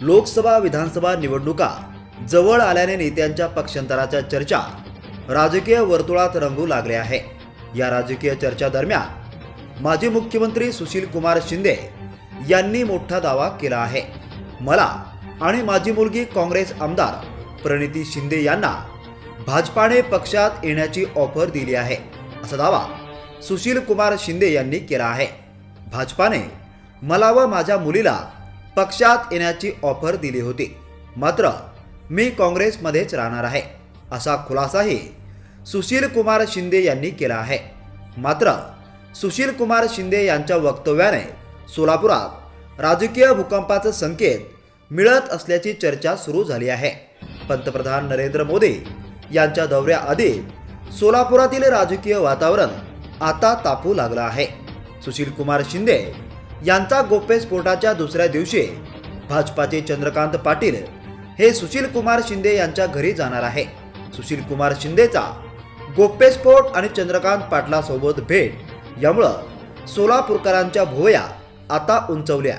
लोकसभा विधानसभा निवडणुका जवळ आल्याने नेत्यांच्या पक्षांतराच्या चर्चा राजकीय वर्तुळात रंगू लागल्या आहे. या राजकीय चर्चा दरम्यान माजी मुख्यमंत्री सुशील कुमार शिंदे यांनी मोठा दावा केला आहे. मला आणि माझी मुलगी काँग्रेस आमदार प्रणिती शिंदे यांना भाजपाने पक्षात येण्याची ऑफर दिली आहे असा दावा सुशील कुमार शिंदे यांनी केला आहे. भाजपाने मला व माझ्या मुलीला पक्षात येण्याची ऑफर दिली होती. मात्र मी काँग्रेसमध्येच राहणार आहे असा खुलासाही सुशील कुमार शिंदे यांनी केला आहे. मात्र सुशील कुमार शिंदे यांच्या वक्तव्याने सोलापुरात राजकीय भूकंपाचे संकेत मिळत असल्याची चर्चा सुरू झाली आहे. पंतप्रधान नरेंद्र मोदी यांच्या दौऱ्याआधी सोलापुरातील राजकीय वातावरण आता तापू लागलं आहे. सुशील कुमार शिंदे यांचा गोप्यस्फोटाच्या दुसऱ्या दिवशी भाजपाचे चंद्रकांत पाटील हे सुशील कुमार शिंदे यांच्या घरी जाणार आहे. सुशील कुमार शिंदेचा गोप्यस्फोट आणि चंद्रकांत पाटलासोबत भेट यामुळं सोलापूरकरांच्या भोवया आता उंचवल्या.